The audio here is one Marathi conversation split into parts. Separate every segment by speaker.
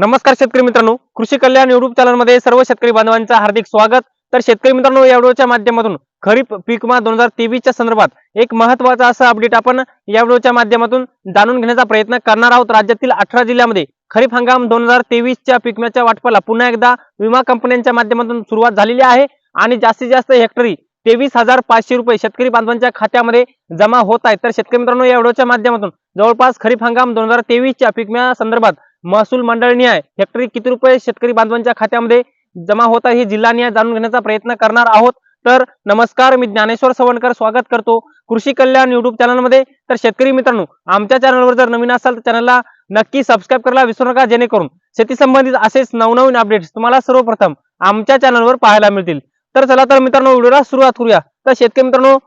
Speaker 1: नमस्कार शेतकरी मित्रांनो. कृषी कल्याण युट्यूब चॅनलमध्ये सर्व शेतकरी बांधवांचं हार्दिक स्वागत. तर शेतकरी मित्रांनो या व्हिडिओच्या माध्यमातून खरीप पीक दोन हजार तेवीसच्या संदर्भात एक महत्त्वाचा असं अपडेट आपण या व्हिडिओच्या माध्यमातून जाणून घेण्याचा प्रयत्न करणार आहोत. राज्यातील अठरा जिल्ह्यामध्ये खरीप हंगाम दोन हजार तेवीसच्या पिकम्याच्या वाटपाला पुन्हा एकदा विमा कंपन्यांच्या माध्यमातून सुरुवात झालेली आहे आणि जास्तीत जास्त हेक्टरी तेवीस हजार पाचशे रुपये शेतकरी बांधवांच्या खात्यामध्ये जमा होत आहेत तर शेतकरी मित्रांनो या व्हिडिओच्या माध्यमातून जवळपास खरीप हंगाम दोन हजार तेवीसच्या पीक संदर्भात महसूल मंडळनिहाय हेक्टरी किती रुपये शेतकरी बांधवांच्या खात्यामध्ये जमा होत आहे हे निय जाणून घेण्याचा प्रयत्न करणार आहोत. तर नमस्कार मी ज्ञानेश्वर सवणकर स्वागत करतो कृषी कल्याण युट्यूब चॅनलमध्ये तर शेतकरी मित्रांनो आमच्या चॅनलवर जर नवीन असाल तर चॅनलला नक्की सबस्क्राईब करायला विसरू नका जेणेकरून शेती संबंधित असेच नवनवीन अपडेट्स तुम्हाला सर्वप्रथम आमच्या चॅनलवर पाहायला मिळतील. तर चला तर मित्रांनो व्हिडिओला सुरुवात करूया. तर शेतकरी मित्रांनो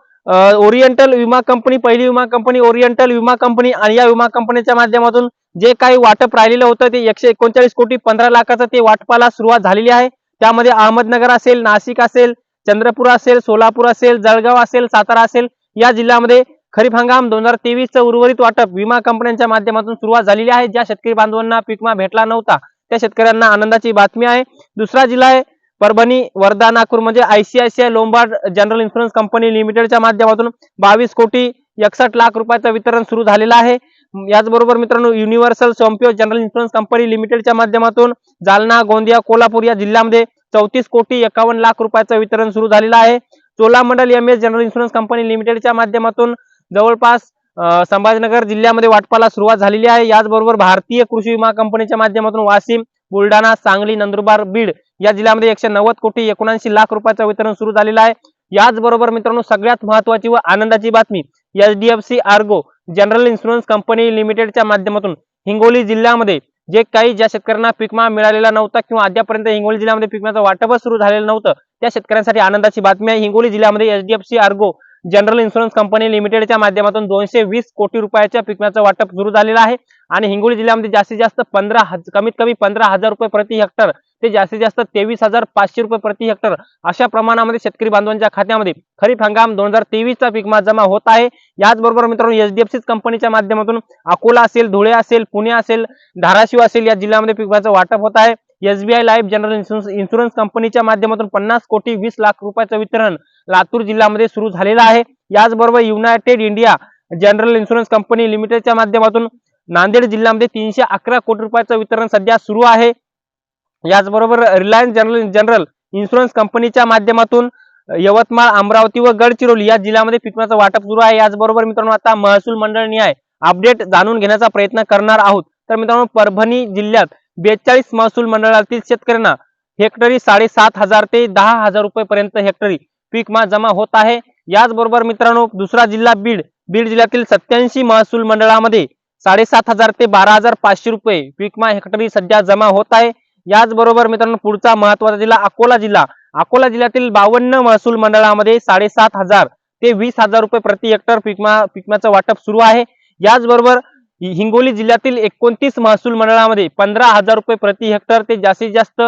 Speaker 1: ओरिएंटल विमा कंपनी पहिली विमा कंपनी ओरिएंटल विमा कंपनी आणि या विमा कंपनीच्या माध्यमातून जे काही वाटप राहिलेलं होतं ते एकशे एकोणचाळीस कोटी पंधरा लाखाचं ते वाटपाला सुरुवात झालेली आहे. त्यामध्ये अहमदनगर असेल नाशिक असेल चंद्रपूर असेल सोलापूर असेल जळगाव असेल सातारा असेल या जिल्ह्यामध्ये खरीप हंगाम दोन हजार तेवीसचं उर्वरित वाटप विमा कंपन्यांच्या माध्यमातून सुरुवात झालेली आहे. ज्या शेतकरी बांधवांना पिकमा विमा भेटला नव्हता त्या शेतकऱ्यांना आनंदाची बातमी आहे. दुसरा जिल्हा आहे परभणी वर्धा नागपूर म्हणजे ICICI Lombard general insurance company लिमिटेडच्या माध्यमातून बावीस कोटी एकसष्ट लाख रुपयाचं वितरण सुरू झालेलं आहे. याचबरोबर मित्रांनो universal Sompo general insurance company लिमिटेडच्या माध्यमातून जालना गोंदिया कोल्हापूर या जिल्ह्यामध्ये चौतीस कोटी एकावन्न लाख रुपयाचं वितरण सुरू झालेलं आहे. Cholamandalam M S general insurance company लिमिटेडच्या माध्यमातून जवळपास संभाजीनगर जिल्ह्यामध्ये वाटपाला सुरुवात झालेली आहे. याचबरोबर भारतीय कृषी विमा कंपनीच्या माध्यमातून वाशिम बुलढाणा सांगली नंदुरबार बीड या जिल्ह्यामध्ये एकशे नव्वद कोटी एकोणऐंशी लाख रुपयाचं वितरण सुरू झालेलं आहे. याचबरोबर मित्रांनो सगळ्यात महत्वाची व आनंदाची बातमी HDFC Ergo general insurance company लिमिटेडच्या माध्यमातून हिंगोली जिल्ह्यामध्ये जे काही ज्या शेतकऱ्यांना पिकमा मिळालेला नव्हता किंवा अद्यापर्यंत हिंगोली जिल्ह्यामध्ये पिकमाचं वाटपच सुरू झालेलं नव्हतं त्या शेतकऱ्यांसाठी आनंदाची बातमी आहे. हिंगोली जिल्ह्यामध्ये HDFC ergo general insurance company लिमिटेडच्या माध्यमातून दोनशे वीस कोटी रुपयाच्या पिकम्याचं वाटप सुरू झालेलं आहे आणि हिंगोली जिल्ह्यामध्ये जास्तीत जास्त पंधरा कमीत कमी पंधरा हजार रुपये प्रति हेक्टर ते जास्तीत जास्त तेवीस हजार पाचशे रुपये प्रति हेक्टर अशा प्रमाणामध्ये शेतकरी बांधवांच्या खात्यामध्ये खरीप हंगाम दोन हजार तेवीसचा पीक जमा होत आहे. याचबरोबर मित्रांनो एचडीएफसी कंपनीच्या माध्यमातून अकोला असेल धुळे असेल पुणे असेल धाराशिव असेल या जिल्ह्यामध्ये पीक वाटप होत आहे. SBI life general insurance insurance कंपनीच्या माध्यमातून पन्नास कोटी वीस लाख रुपयाचं वितरण लातूर जिल्ह्यामध्ये सुरू झालेलं आहे. याचबरोबर united India general insurance company लिमिटेडच्या माध्यमातून नांदेड जिल्ह्यामध्ये तीनशे अकरा कोटी रुपयाचं वितरण सध्या सुरू आहे. याचबरोबर रिलायन्स जनरल जनरल इन्शुरन्स कंपनीच्या माध्यमातून यवतमाळ अमरावती व गडचिरोली या जिल्ह्यामध्ये पिकण्याचं वाटप सुरू आहे. याचबरोबर मित्रांनो आता महसूल मंडळ न्याय अपडेट जाणून घेण्याचा प्रयत्न करणार आहोत. तर मित्रांनो परभणी जिल्ह्यात बेचाळीस महसूल मंडळातील शेतकऱ्यांना हेक्टरी साडेसात हजार ते दहा हजार रुपये पर्यंत हेक्टरी पीक जमा होत आहे. याचबरोबर मित्रांनो दुसरा जिल्हा बीड बीड जिल्ह्यातील सत्याऐंशी महसूल मंडळामध्ये साडेसात हजार ते बारा हजार पाचशे रुपये पीक हेक्टरी सध्या जमा होत आहे. याचबरोबर मित्रांनो पुढचा महत्त्वाचा जिल्हा अकोला जिल्हा. अकोला जिल्ह्यातील बावन्न महसूल मंडळामध्ये साडेसात हजार ते वीस हजार रुपये प्रति हेक्टर पीकमा पिकम्याचं वाटप सुरू आहे. याचबरोबर हिंगोली जिल्ह्यातील एकोणतीस महसूल मंडळामध्ये पंधरा हजार रुपये प्रति हेक्टर ते जास्तीत जास्त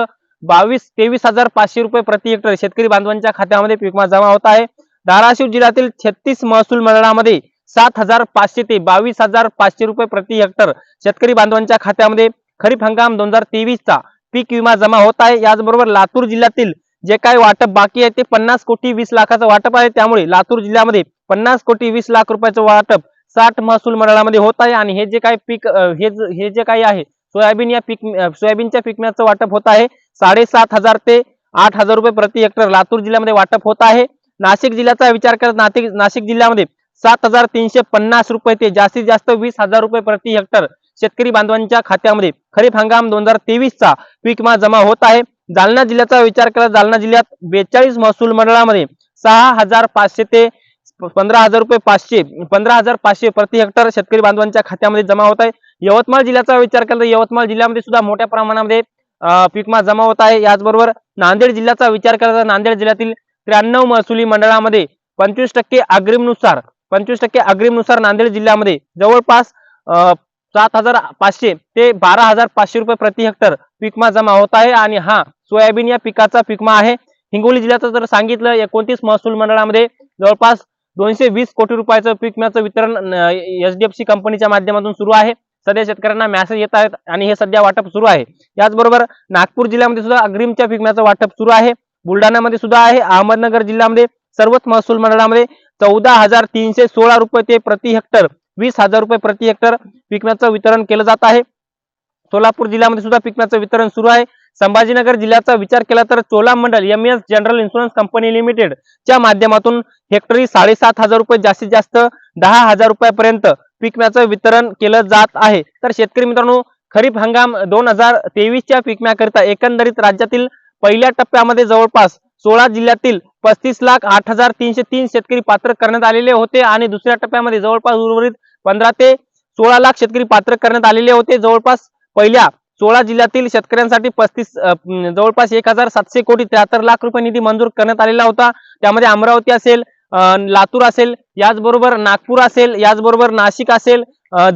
Speaker 1: बावीस तेवीस हजार पाचशे रुपये प्रति हेक्टर शेतकरी बांधवांच्या खात्यामध्ये पिकमा जमा होत आहे. धाराशिव जिल्ह्यातील छत्तीस महसूल मंडळामध्ये सात हजार पाचशे ते बावीस हजार पाचशे रुपये प्रति हेक्टर शेतकरी बांधवांच्या खात्यामध्ये खरीप हंगाम दोन हजार तेवीसचा पीक विमा जमा होत आहे. याचबरोबर लातूर जिल्ह्यातील जे काही वाटप बाकी आहे ते पन्नास कोटी वीस लाखाचं वाटप आहे. त्यामुळे लातूर जिल्ह्यामध्ये पन्नास कोटी वीस लाख रुपयाचं वाटप साठ महसूल मंडळामध्ये होत आहे आणि हे जे काही पीक हे हे जे काही आहे सोयाबीन या पीक सोयाबीनच्या पिकण्याचं वाटप होत आहे. साडेसात हजार ते आठ हजार रुपये प्रति हेक्टर लातूर जिल्ह्यामध्ये वाटप होत आहे. नाशिक जिल्ह्याचा विचार करत नाशिक नाशिक जिल्ह्यामध्ये सात हजार तीनशे पन्नास रुपये ते जास्तीत जास्त वीस हजार रुपये प्रति हेक्टर शेतकरी बांधवांच्या खात्यामध्ये खरीप हंगाम दोन हजार तेवीसचा पीक विमा जमा होत आहे. जालना जिल्ह्याचा विचार केला जालना जिल्ह्यात बेचाळीस महसूल मंडळामध्ये सहा हजार पाचशे ते पंधरा हजार रुपये पाचशे पंधरा हजार पाचशे प्रति हेक्टर शेतकरी बांधवांच्या खात्यामध्ये जमा होत आहे. यवतमाळ जिल्ह्याचा विचार केला तर यवतमाळ जिल्ह्यामध्ये सुद्धा मोठ्या प्रमाणामध्ये पीकमा जमा होत आहे. याचबरोबर नांदेड जिल्ह्याचा विचार केला तर नांदेड जिल्ह्यातील त्र्याण्णव महसुली मंडळामध्ये पंचवीस टक्के अग्रिमनुसार पंचवीस टक्के अग्रिमनुसार नांदेड जिल्ह्यामध्ये जवळपास अं, सात हजार पाचशे ते बारा हजार पाचशे रुपये प्रति हेक्टर पीकमा जमा होत आहे आणि हा सोयाबीन या पिकाचा पिकमा आहे. हिंगोली जिल्ह्याचं जर सांगितलं एकोणतीस महसूल मंडळामध्ये जवळपास दोनशे वीस कोटी रुपयाचं पिकम्याचं वितरण एचडीएफसी कंपनीच्या माध्यमातून सुरू आहे. सध्या शेतकऱ्यांना मॅसेज येत आहेत आणि हे सध्या वाटप सुरू आहे. याचबरोबर नागपूर जिल्ह्यामध्ये सुद्धा अग्रिमच्या पिकम्याचं वाटप सुरू आहे. बुलढाण्यामध्ये सुद्धा आहे. अहमदनगर जिल्ह्यामध्ये सर्वच महसूल मंडळामध्ये चौदा हजार तीनशे सोळा रुपये ते प्रति हेक्टर वीस हजार रुपये प्रति हेक्टर पिकण्याचं वितरण केलं जात आहे. सोलापूर जिल्ह्यामध्ये सुद्धा पिकण्याचं वितरण सुरू आहे. संभाजीनगर जिल्ह्याचा विचार केला तर Chola Mandal M S general insurance company limited च्या माध्यमातून हेक्टरी साडेसात हजार रुपये जास्तीत जास्त दहा हजार रुपयापर्यंत पिकम्याचं वितरण केलं जात आहे. तर शेतकरी मित्रांनो खरीप हंगाम दोन हजार तेवीसच्या पिकम्याकरिता एकंदरीत राज्यातील पहिल्या टप्प्यामध्ये जवळपास सोळा जिल्ह्यातील पस्तीस लाख आठ हजार तीनशे तीन शेतकरी पात्र करण्यात आलेले होते आणि दुसऱ्या टप्प्यामध्ये जवळपास उर्वरित पंधरा ते सोळा लाख शेतकरी पात्र करण्यात आलेले होते. जवळपास पहिल्या सोळा जिल्ह्यातील शेतकऱ्यांसाठी पस्तीस जवळपास एक हजार सातशे कोटी त्र्याहत्तर लाख रुपये निधी मंजूर करण्यात आलेला होता. त्यामध्ये अमरावती असेल लातूर असेल याचबरोबर नागपूर असेल याचबरोबर नाशिक असेल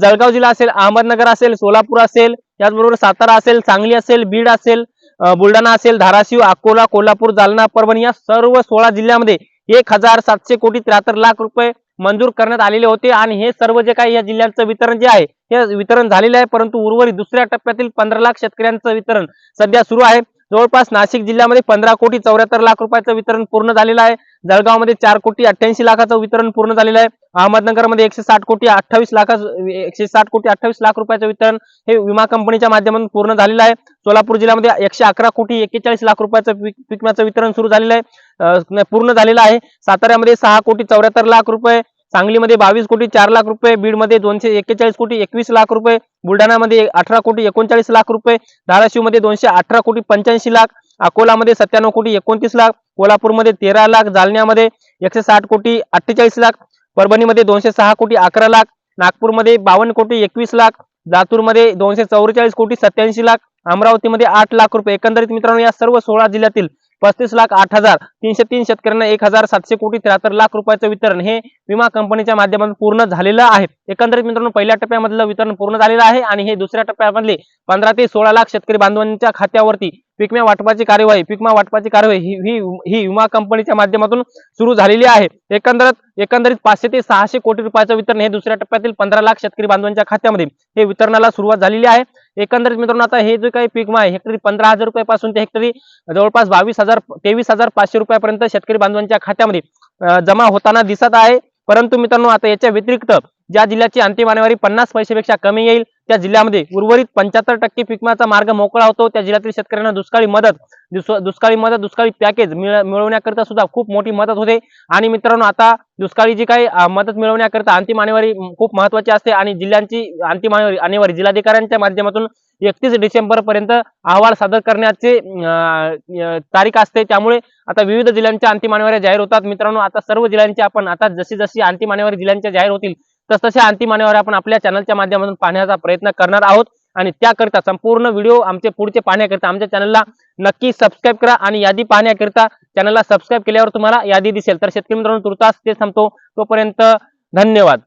Speaker 1: जळगाव जिल्हा असेल अहमदनगर असेल सोलापूर असेल याचबरोबर सातारा असेल सांगली असेल बीड असेल बुलढाणा असेल धाराशिव अकोला कोल्हापूर जालना परभणी या सर्व सोळा जिल्ह्यामध्ये एक हजार सातशे कोटी त्र्याहत्तर लाख रुपये मंजूर करण्यात आलेले होते. आणि हे सर्व जे काही या जिल्ह्यांचं वितरण जे आहे हे वितरण झालेलं आहे. परंतु उर्वरित दुसऱ्या टप्प्यातील पंधरा लाख शेतकऱ्यांचं वितरण सध्या सुरू आहे. जवळपास नाशिक जिल्ह्यामध्ये पंधरा कोटी चौऱ्याहत्तर लाख रुपयाचं वितरण पूर्ण झालेलं आहे. जळगावमध्ये चार कोटी अठ्ठ्याऐंशी लाखाचं वितरण पूर्ण झालेलं आहे. अहमदनगरमध्ये एकशे साठ कोटी अठ्ठावीस लाखाचं एकशे साठ कोटी अठ्ठावीस लाख रुपयाचं वितरण हे विमा कंपनीच्या माध्यमातून पूर्ण झालेलं आहे. सोलापूर जिल्ह्यामध्ये एकशे अकरा कोटी एक्केचाळीस लाख रुपयाचं पीक वितरण सुरू झालेलं आहे. पूर्ण झालेलं आहे. साताऱ्यामध्ये सहा कोटी चौऱ्याहत्तर लाख रुपये सांगलीमध्ये बावीस कोटी चार लाख रुपये बीडमध्ये दोनशे एक्केचाळीस कोटी एकवीस लाख रुपये बुलढाणामध्ये अठरा कोटी एकोणचाळीस लाख रुपये धाराशिवमध्ये दोनशे अठरा कोटी पंच्याऐंशी लाख अकोलामध्ये सत्त्याण्णव कोटी एकोणतीस लाख कोल्हापूरमध्ये तेरा लाख जालन्यामध्ये एकशे साठ कोटी अठ्ठेचाळीस लाख परभणीमध्ये दोनशे सहा कोटी अकरा लाख नागपूरमध्ये बावन्न कोटी एकवीस लाख लातूरमध्ये दोनशे चौवेचाळीस कोटी सत्याऐंशी लाख अमरावतीमध्ये आठ लाख रुपये. एकंदरीत मित्रांनो या सर्व सोळा जिल्ह्यातील पस्तीस लाख आठ हजार तीनशे तीन शेतकऱ्यांना एक हजार सातशे कोटी त्र्याहत्तर लाख रुपयाचं वितरण हे विमा कंपनीच्या माध्यमातून पूर्ण झालेलं आहे. एकंदरीत मित्रांनो पहिल्या टप्प्यामधलं वितरण पूर्ण झालेलं आहे आणि हे दुसऱ्या टप्प्यामधले पंधरा ते सोळा लाख शेतकरी बांधवांच्या खात्यावरती पिकमा वाटपाची कार्यवाही पिकमा वाटपाची कार्यवाही ही ही ही विमा कंपनीच्या माध्यमातून सुरू झालेली आहे. एकंदरीत एकंदरीत पाचशे ते सहाशे कोटी रुपयाचं वितरण हे दुसऱ्या टप्प्यातील पंधरा लाख शेतकरी बांधवांच्या खात्यामध्ये हे वितरणाला सुरुवात झालेली आहे. एकंदरीत मित्रांनो आता हे जे काही पिकमा आहे हेक्टरी पंधरा हजार रुपयापासून ते हेक्टरी जवळपास बावीस हजार तेवीस हजार पाचशे रुपयापर्यंत शेतकरी बांधवांच्या खात्यामध्ये जमा होताना दिसत आहे. परंतु मित्रांनो आता याच्या व्यतिरिक्त ज्या जिल्ह्याची अंतिम आणेवारी पन्नास पैशेपेक्षा कमी येईल त्या जिल्ह्यामध्ये उर्वरित पंच्याहत्तर टक्के पिकमाचा मार्ग मोकळा होतो. त्या जिल्ह्यातील शेतकऱ्यांना दुष्काळी मदत दुस- दुष्काळी मदत दुष्काळी पॅकेज मिळ- मिळवण्याकरिता सुद्धा खूप मोठी मदत होते. आणि मित्रांनो आता दुष्काळी जी काही मदत मिळवण्याकरिता अंतिम आणेवारी खूप महत्वाची असते. आणि जिल्ह्यांची अंतिम आणेवारी आणेवारी जिल्हाधिकाऱ्यांच्या माध्यमातून एकतीस डिसेंबर पर्यंत अहवाल सादर करण्याचे तारीख असते. त्यामुळे आता विविध जिल्ह्यांच्या अंतिम आणेवाऱ्या जाहीर होतात. मित्रांनो आता सर्व जिल्ह्यांची आपण आता जशी जशी अंतिम आणेवारी जिल्ह्यांच्या जाहीर होतील तस तशा अंतिम आणेवाऱ्या आपण आपल्या चॅनलच्या माध्यमातून पाहण्याचा प्रयत्न करणार आहोत. आणि त्याकरिता संपूर्ण व्हिडिओ आमचे पुढचे पाहण्याकरिता आमच्या चॅनलला नक्की सबस्क्राईब करा आणि यादी पाहण्याकरिता चॅनलला सबस्क्राईब केल्यावर तुम्हाला यादी दिसेल. तर शेतकरी मित्रांनो तुर्तास ते थांबतो. तोपर्यंत धन्यवाद.